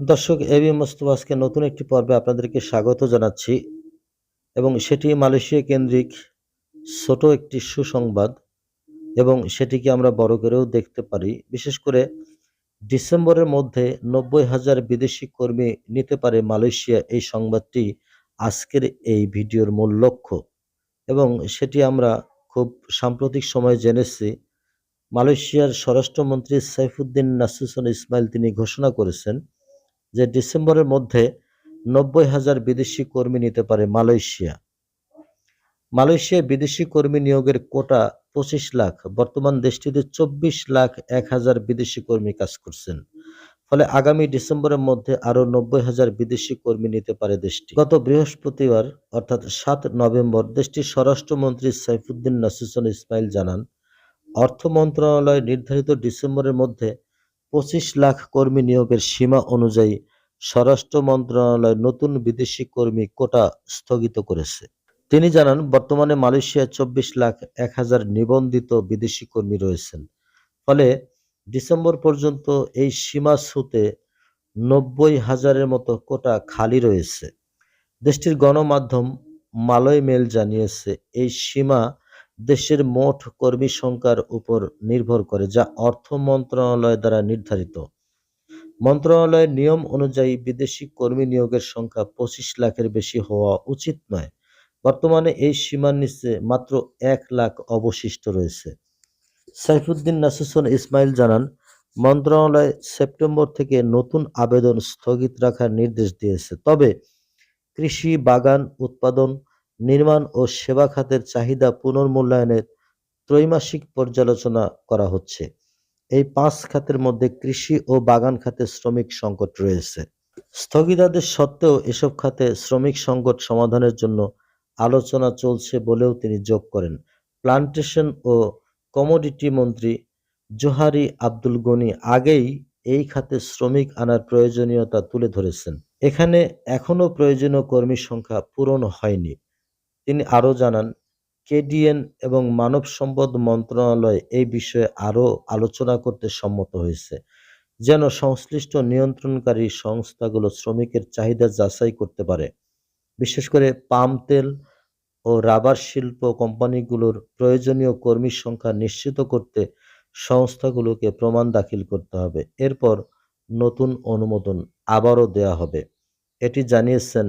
দর্শক এবি মোস্তফা আজকে নতুন একটি পর্বে আপনাদেরকে স্বাগত জানাচ্ছি এবং সেটি মালয়েশিয়া কেন্দ্রিক ছোট একটি সুসংবাদ এবং সেটিকে আমরা বড় করেও দেখতে পারি। বিশেষ করে ডিসেম্বরের মধ্যে নব্বই হাজার বিদেশি কর্মী নিতে পারে মালয়েশিয়া এই সংবাদটি আজকের এই ভিডিওর মূল লক্ষ্য এবং সেটি আমরা খুব সাম্প্রতিক সময়ে জেনেছি। মালয়েশিয়ার স্বরাষ্ট্রমন্ত্রী সাইফুদ্দিন নাসুসন ইসমাইল তিনি ঘোষণা করেছেন যে ডিসেম্বরের মধ্যে নব্বই হাজার বিদেশি কর্মী নিতে পারে মালয়েশিয়া। মালয়েশিয়ায় বিদেশি কর্মী নিয়োগের কোটা পঁচিশ লাখ, বর্তমান দেশটিতে চব্বিশ লাখ এক হাজার বিদেশি কর্মী কাজ করছেন। ফলে আগামী ডিসেম্বরের মধ্যে আরও নব্বই হাজার বিদেশি কর্মী নিতে পারে দেশটি। গত বৃহস্পতিবার, অর্থাৎ সাত নভেম্বর, দেশটির স্বরাষ্ট্রমন্ত্রী সাইফুদ্দিন নাসিসন ইসমাইল জানান, অর্থ মন্ত্রণালয় নির্ধারিত ডিসেম্বরের মধ্যে পঁচিশ লাখ কর্মী নিয়োগের সীমা অনুযায়ী স্বরাষ্ট্র মন্ত্রণালয় নতুন বিদেশি কর্মী কোটা স্থগিত করেছে। তিনি জানান, বর্তমানে মালয়েশিয়ায় চব্বিশ লাখ এক হাজার নিবন্ধিত বিদেশি কর্মী রয়েছেন। ফলে ডিসেম্বর পর্যন্ত এই সীমা ছুতে নব্বই হাজারের মতো কোটা খালি রয়েছে। দেশটির গণমাধ্যম মালয় মেল জানিয়েছে, এই সীমা দেশের মোট কর্মী সংখ্যার উপর নির্ভর করে, যা অর্থ মন্ত্রণালয় দ্বারা নির্ধারিত। মন্ত্রণালয়ের নিয়ম অনুযায়ী বিদেশি কর্মী নিয়োগের সংখ্যা পঁচিশ লাখের বেশি হওয়া উচিত নয়। বর্তমানে এই সীমার নিচে মাত্র এক লাখ অবশিষ্ট রয়েছে। সাইফুদ্দিন নাসুসন ইসমাইল জানান, মন্ত্রণালয় সেপ্টেম্বর থেকে নতুন আবেদন স্থগিত রাখার নির্দেশ দিয়েছে। তবে কৃষি বাগান, উৎপাদন নির্মাণ ও সেবা খাতের চাহিদা পুনর্মূল্যায়নের ত্রৈমাসিক পর্যালোচনা করা হচ্ছে। এই পাঁচ খাতের মধ্যে কৃষি ও বাগান খাতে শ্রমিক সংকট রয়েছে। স্থগিতাদেশ সত্ত্বেও এসব খাতে শ্রমিক সংকট সমাধানের জন্য আলোচনা চলছে বলেও তিনি যোগ করেন। প্লান্টেশন ও কমোডিটি মন্ত্রী জোহারি আব্দুল গনি আগেই এই খাতে শ্রমিক আনার প্রয়োজনীয়তা তুলে ধরেছেন। এখানে এখনও প্রয়োজনীয় কর্মী সংখ্যা পূরণ হয়নি। তিনি আরও জানান, কেডিএন এবং মানব সম্পদ মন্ত্রণালয় এই বিষয়ে আরও আলোচনা করতে সম্মত হয়েছে, যেন সংশ্লিষ্ট নিয়ন্ত্রণকারী সংস্থাগুলো শ্রমিকের চাহিদা যাচাই করতে পারে। বিশেষ করে পাম তেল ও রাবার শিল্প কোম্পানিগুলোর প্রয়োজনীয় কর্মীর সংখ্যা নিশ্চিত করতে সংস্থাগুলোকে প্রমাণ দাখিল করতে হবে। এরপর নতুন অনুমোদন আবারও দেয়া হবে। এটি জানিয়েছেন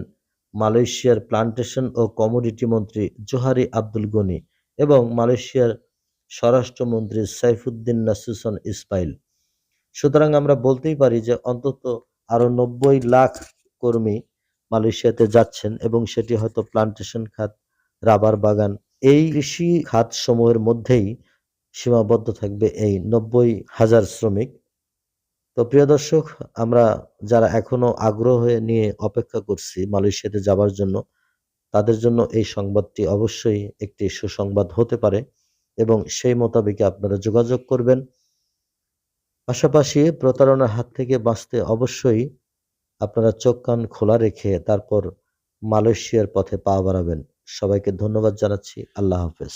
মালয়েশিয়ার প্লান্টেশন ও কমোডিটি মন্ত্রী জোহারি আব্দুল গনি এবং মালয়েশিয়ার স্বরাষ্ট্রমন্ত্রী সাইফুদ্দিন নাসুসন ইসমাইল। সুতরাং আমরা বলতেই পারি যে অন্তত আরও নব্বই লাখ কর্মী মালয়েশিয়াতে যাচ্ছেন এবং সেটি হয়তো প্লান্টেশন খাত, রাবার বাগান এই কৃষি খাত সমূহের মধ্যেই সীমাবদ্ধ থাকবে এই নব্বই হাজার শ্রমিক। তো প্রিয় দর্শক, আমরা যারা এখনও আগ্রহ নিয়ে অপেক্ষা করছি মালয়েশিয়াতে যাবার জন্য, তাদের জন্য এই সংবাদটি অবশ্যই একটি সুসংবাদ হতে পারে এবং সেই মোতাবেক আপনারা যোগাযোগ করবেন। পাশাপাশি প্রতারণার হাত থেকে বাঁচতে অবশ্যই আপনারা চোখ কান খোলা রেখে তারপর মালয়েশিয়ার পথে পা বাড়াবেন। সবাইকে ধন্যবাদ জানাচ্ছি। আল্লাহ হাফেজ।